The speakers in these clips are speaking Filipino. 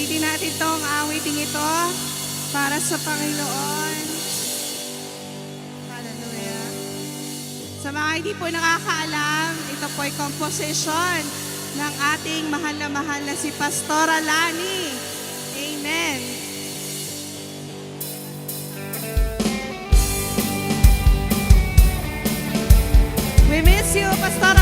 Ulitin natin tong awiting ito para sa Panginoon. Hallelujah. Sa mga hindi po nakakaalam, ito po ay composition ng ating mahal na mahal na si Pastora Lani. Amen. We miss you, Pastora.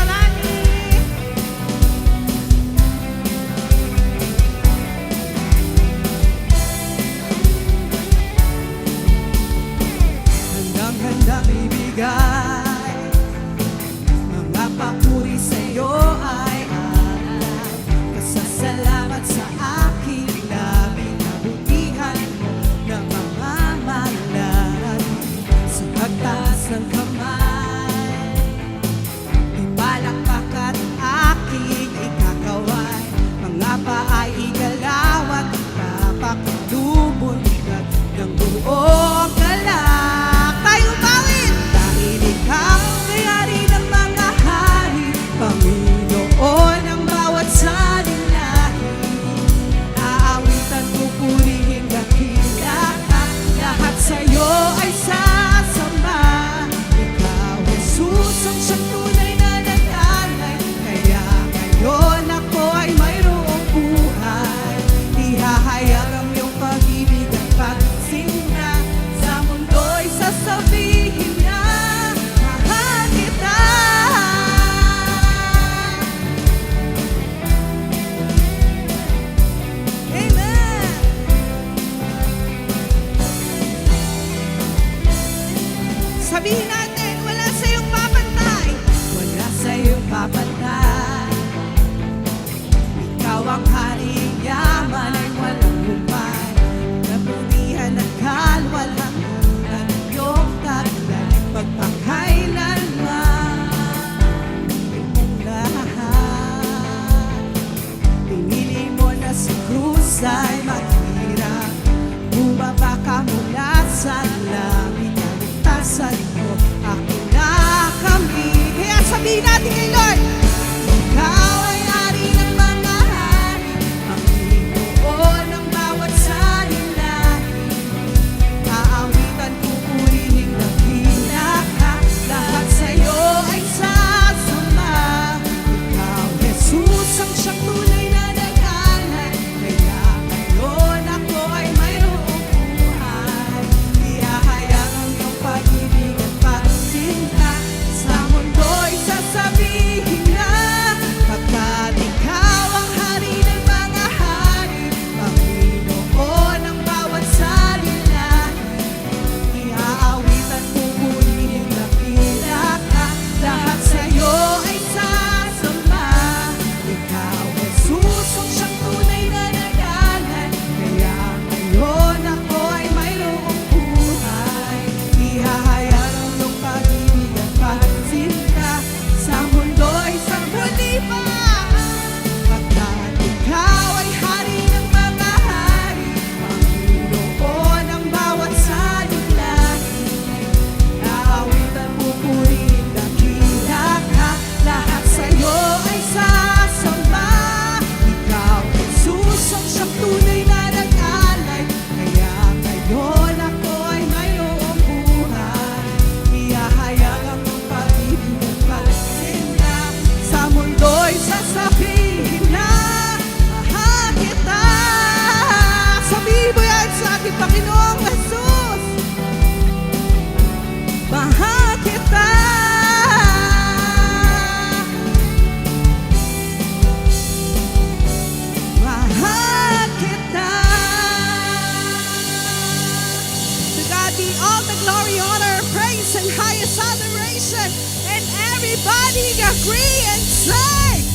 Everybody agree and say.